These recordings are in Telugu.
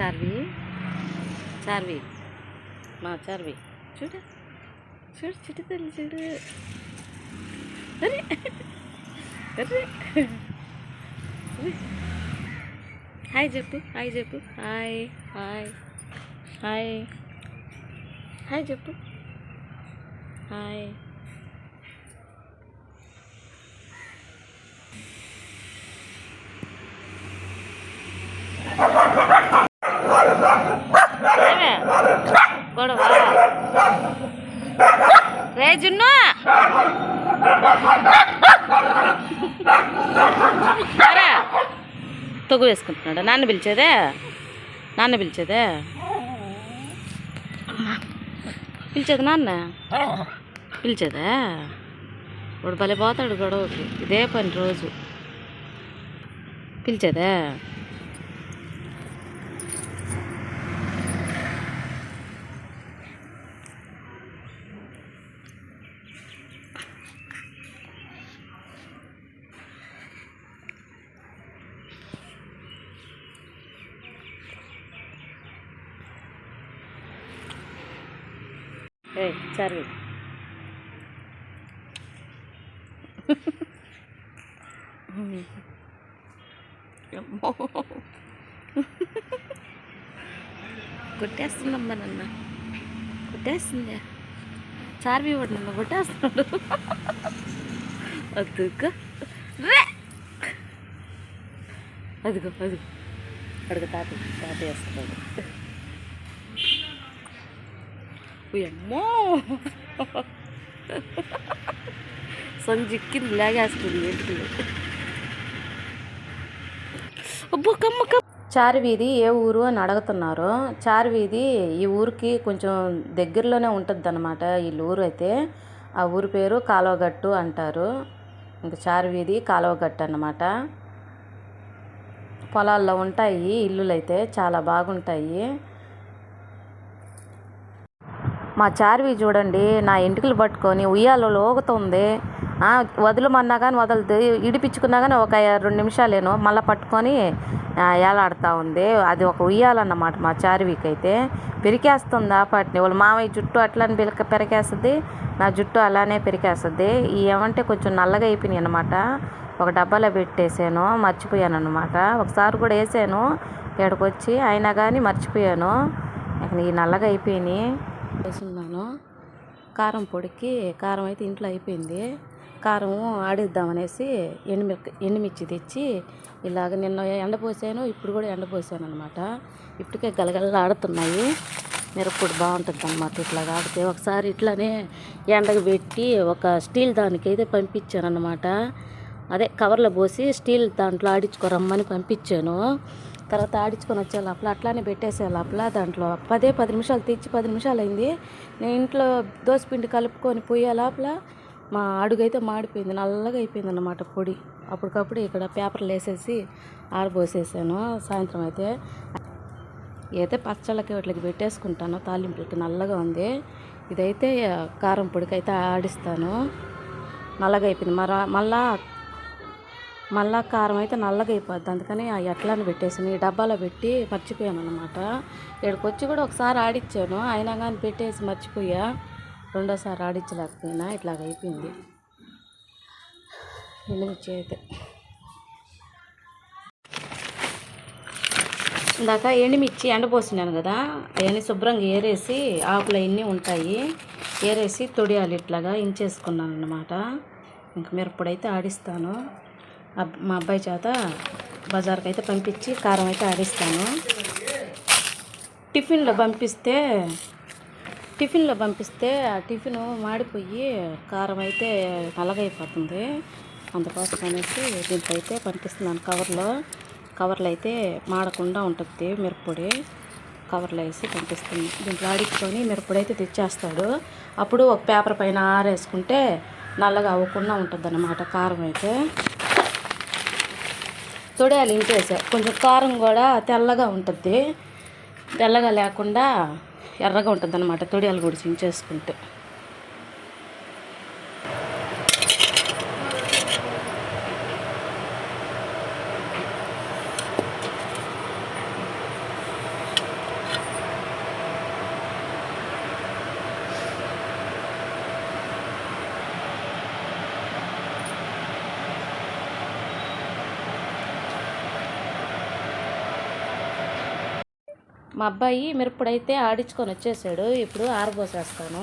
చార్వి? చార్వి. మా చార్వి. చూడు. చూడు చిటి తల్లి చూడు. అరే. అరే. హాయ్ చెప్పు హాయ్ చెప్పు. Hi hi hi. హాయ్ చెప్పు. హాయ్. రే జున్ను తొగు వేసుకుంటున్నాడు? నాన్న పిలిచేదే? నాన్న పిలిచేదే? పిలిచేది నాన్న? పిలిచేదా? వాడు భలే పోతాడు గొడవకి. ఇదే పని రోజు. పిలిచేదా? ఏ సరే కొట్టేస్తుందమ్మా నన్న. కొట్టేస్తుంది. చార్వి వాడు నన్ను కొట్టేస్తున్నాడు. అదుగో. అదిగో అదిగో. అడుగు తాత తాత వేస్తున్నాడు. అమ్మో సంజిక్కింది లాగేస్తుంది ఏంటి? అబ్బో కమ్మ కమ్మ. చారువీధి ఏ ఊరు అని అడుగుతున్నారు. చారువీధి ఈ ఊరికి కొంచెం దగ్గరలోనే ఉంటుంది అనమాట వీళ్ళ ఊరు అయితే. ఆ ఊరి పేరు కాలువగట్టు అంటారు. ఇంకా చారువీధి కాలువగట్టు అన్నమాట. పొలాల్లో ఉంటాయి ఇల్లులు అయితే చాలా బాగుంటాయి. మా చార్వి చూడండి నా ఎంటుకలు పట్టుకొని ఉయ్యాలో లోగుతుంది. వదలమన్నా కానీ వదలదు ఇడిపించుకున్నా కానీ ఒక రెండు నిమిషాలేను మళ్ళీ పట్టుకొని ఏలాడుతూ ఉంది. అది ఒక ఉయ్యాలన్నమాట మా చార్వికి అయితే పెరికేస్తుంది ఆ పాటిని? వాళ్ళ మామయ్య జుట్టు అట్లానే పిలక పెరికేస్తుంది నా జుట్టు అలానే పెరికేస్తుంది. ఈ ఏమంటే కొంచెం నల్లగా అయిపోయినాయి అనమాట ఒక డబ్బాలో పెట్టేసాను మర్చిపోయాను అనమాట ఒకసారి కూడా వేసాను ఇక్కడికి వచ్చి అయినా కానీ మర్చిపోయాను. ఇక ఈ నల్లగా అయిపోయినాయి. వేసున్నాను. కారం పొడికి కారం అయితే ఇంట్లో అయిపోయింది. కారం ఆడిద్దామనేసి ఎండుమి ఎండుమిర్చి తెచ్చి ఇలాగ నిన్న ఎండపోసాను ఇప్పుడు కూడా ఎండపోసాను అనమాట ఇప్పటికే గలగల ఆడుతున్నాయి. మిరప్పొడి బాగుంటుంది అనమాట ఇట్లా ఆడితే. ఒకసారి ఇట్లానే ఎండకు పెట్టి ఒక స్టీల్ దానికైతే పంపించాను అనమాట అదే కవర్లో పోసి స్టీల్ దాంట్లో ఆడించుకోరమ్మని పంపించాను. తర్వాత ఆడించుకొని వచ్చే లోపల అట్లానే పెట్టేసే లోపల దాంట్లో పదే పది నిమిషాలు తెచ్చి పది నిమిషాలు అయింది నేను ఇంట్లో దోసపిండి కలుపుకొని పోయే లోపల మా అడుగైతే మాడిపోయింది. నల్లగా అయిపోయింది అన్నమాట పొడి. అప్పటికప్పుడు ఇక్కడ పేపర్లు వేసేసి ఆరబోసేసాను. సాయంత్రం అయితే అయితే పచ్చళ్ళకి వాటికి పెట్టేసుకుంటాను తాలింపులకి నల్లగా ఉంది. ఇదైతే కారం పొడికి అయితే ఆడిస్తాను. నల్లగా అయిపోయింది. మర మళ్ళా మళ్ళా కారం అయితే నల్లగా అయిపోద్ది. అందుకని ఆ ఎట్లాని పెట్టేసాను ఈ డబ్బాలో పెట్టి మర్చిపోయాను అనమాట ఇక్కడికి వచ్చి కూడా ఒకసారి ఆడిచ్చాను. అయినా కానీ పెట్టేసి మర్చిపోయా. రెండోసారి ఆడించలేకపోయినా ఇట్లాగ అయిపోయింది. ఎండుమిర్చి అయితే ఇందాక ఎండుమిర్చి ఎండపోసినాను కదా అవన్నీ శుభ్రంగా ఏరేసి ఆకులు అన్నీ ఉంటాయి. ఏరేసి తొడియాలి ఇట్లాగా ఇంచేసుకున్నాను అనమాట ఇంక మిరప్పొడి అయితే ఆడిస్తాను. మా అబ్బాయి చేత బజార్కి అయితే పంపించి కారం అయితే ఆడిస్తాను. టిఫిన్లో పంపిస్తే టిఫిన్లో పంపిస్తే ఆ టిఫిన్ మాడిపోయి కారం అయితే నల్లగైపోతుంది. అందుకోసం అనేసి దీంట్లో అయితే పంపిస్తున్నాను కవర్లో. కవర్లు అయితే మాడకుండా ఉంటుంది మిరప్పొడి. కవర్లో వేసి పంపిస్తుంది దీంట్లో ఆడించుకొని మిరప్పొడి అయితే తెచ్చేస్తాడు. అప్పుడు ఒక పేపర్ పైన ఆరేసుకుంటే నల్లగా అవ్వకుండా ఉంటుంది అన్నమాట కారం అయితే తొడియాలు ఇంకేసా కొంచెం కారం కూడా తెల్లగా ఉంటుంది తెల్లగా లేకుండా ఎర్రగా ఉంటుంది అనమాట తొడియాలు కూడా చించేసుకుంటే. మా అబ్బాయి మిరప్పుడైతే ఆడించుకొని వచ్చేసాడు. ఇప్పుడు ఆరబోసేస్తాను.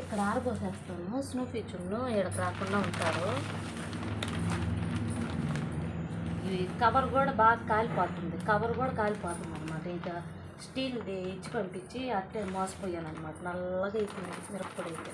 ఇక్కడ ఆరబోసేస్తాను. స్నో ఫీచుర్లు ఇక్కడికి రాకుండా ఉంటారు ఇది కవర్ కూడా బాగా కాలిపోతుంది. కవర్ కూడా కాలిపోతుంది అనమాట ఇంకా స్టీల్ది ఇచ్చి పంపించి అట్టే మోసపోయాను అనమాట నల్లగా అయిపోయింది మిరప్పొడి అయితే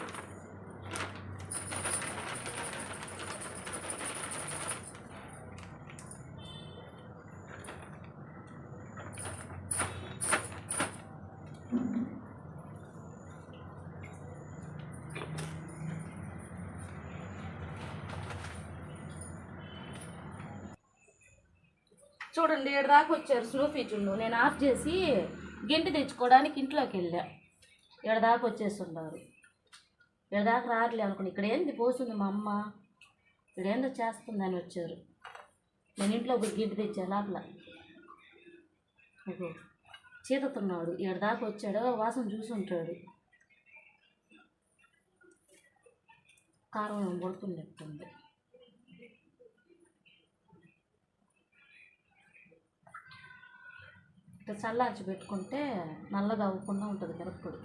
చూడండి ఏడు దాకా వచ్చారు స్నో ఫీచుండు నేను ఆఫ్ చేసి గింటి తెచ్చుకోవడానికి ఇంట్లోకి వెళ్ళా. ఏడు దాకా వచ్చేస్తున్నారు. ఏడు దాకా అనుకుని ఇక్కడ ఏంది పోస్తుంది మా అమ్మ? ఇక్కడ ఏందో చేస్తుందని వచ్చారు. నేను ఇంట్లో పోయి గింటి తెచ్చా లోపల? చీతతున్నాడు చీతుతున్నాడు. ఏడు దాకా వచ్చాడు. వాసన చూసుంటాడు. కారం పడుతున్నట్టుంది ఇట్లా చల్లార్చి పెట్టుకుంటే నల్లగా అవ్వకుండా ఉంటుంది మిరప్పొడి.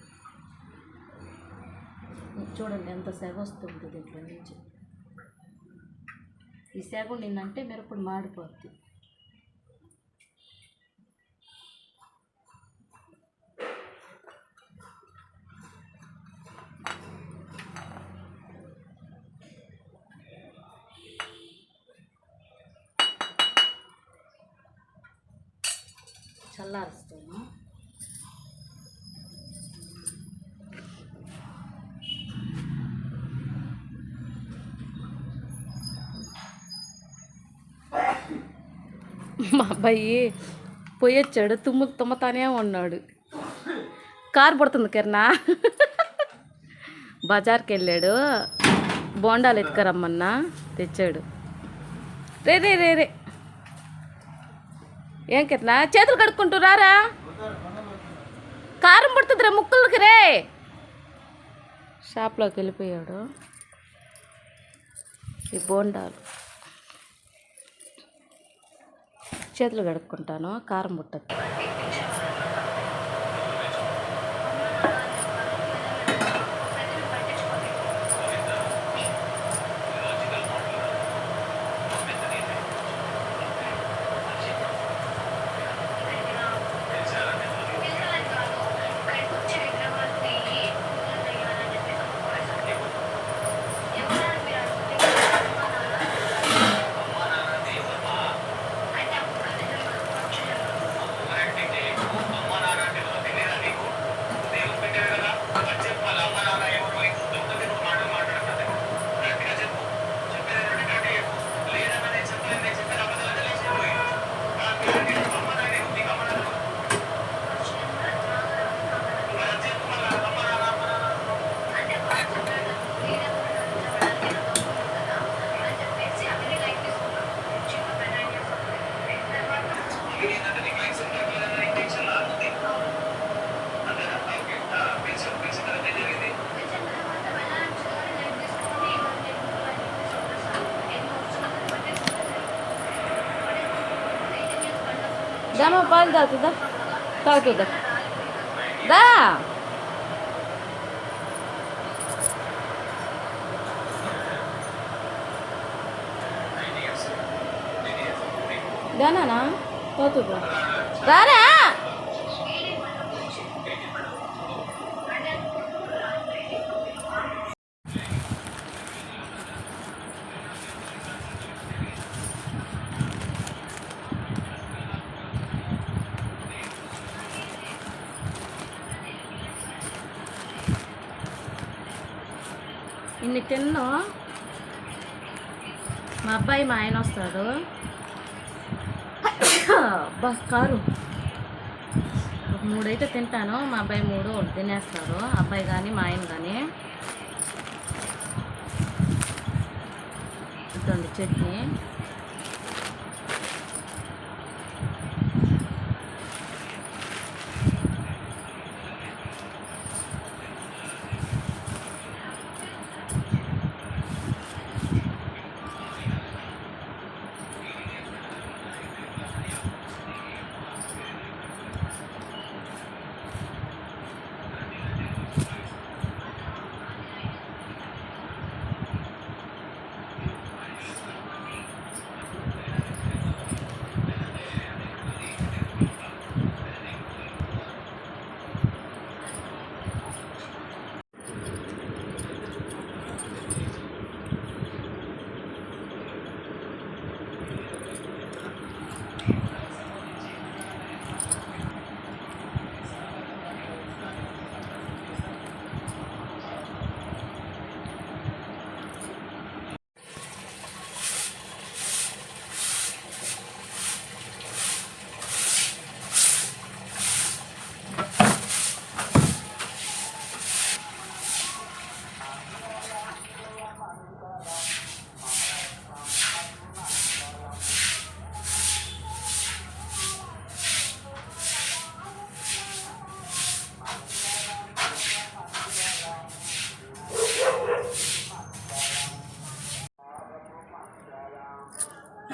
చూడండి ఎంత సెగ వస్తుంది దీంట్లో నుంచి. ఈ సెగ నిన్నంటే మిరప్పొడి మాడిపోద్ది. చల్లారుస్తాను మా అబ్బాయి పోయొచ్చాడు తుమ్ము తుమ్మతానే ఉన్నాడు. కారు పడుతుంది కిరణా. బజార్కి వెళ్ళాడు. బోండాలు ఎత్తుకరమ్మన్నా తెచ్చాడు. రే రే రే రే. ఏం కిరణా చేతులు కడుక్కుంటూ రారా? కారం పడుతుందిరా ముక్కులకి రే. షాప్లోకి వెళ్ళిపోయాడు. ఈ బోండాలు. చేతులు కడుక్కుంటాను కారం పుట్టద్దు Там, да, туда. Так, туда. Да! Да, на, на. Да, туда. Да, да! ఇన్ని టిన్ను మా అబ్బాయి మా ఆయన వస్తాడు. అబ్బా కారు. ఒక మూడైతే తింటాను. మా అబ్బాయి మూడు తినేస్తాడు. అబ్బాయి కానీ మా ఆయన కానీ ఇదండి చట్నీ.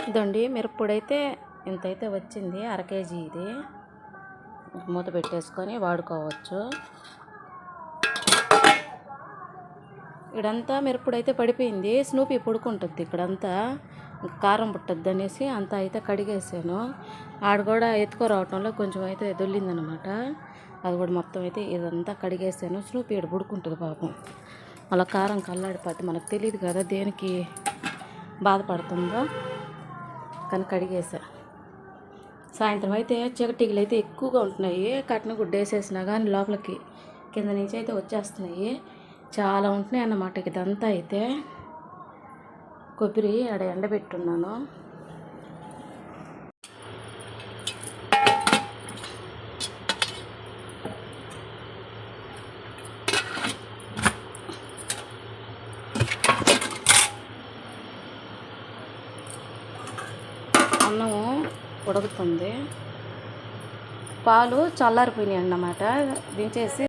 ఇదండి మిరప్పొడైతే ఇంత అయితే వచ్చింది అర కేజీ ఇది. మూత పెట్టేసుకొని వాడుకోవచ్చు. ఇక్కడంతా మిరప్పుడైతే పడిపోయింది స్నూపీ పొడుకుంటుంది ఇక్కడంతా. కారం పుట్టద్దు అనేసి అంతా అయితే కడిగేసాను. ఆడ కూడా ఎత్తుకోరావటంలో కొంచెం అయితే దొల్లిందనమాట. అది కూడా మొత్తం అయితే ఇదంతా కడిగేసాను స్నూపీ ఇక్కడ పుడుకుంటుంది పాపం. అలా కారం కల్లాడిపోతే మనకు తెలియదు కదా దేనికి బాధపడుతుందో. కానీ కడిగేసా. సాయంత్రం అయితే చీకటిగలు అయితే ఎక్కువగా ఉంటున్నాయి. కట్న గుడ్డ వేసేసినా కానీ లోపలికి కింద నుంచి అయితే వచ్చేస్తున్నాయి. చాలా ఉంటున్నాయి అన్నమాట ఇదంతా అయితే. కొబ్బరి ఆడ ఎండబెట్టున్నాను. ఉడుకుతుంది పాలు చల్లారిపోయినాయి అన్నమాట దించేసి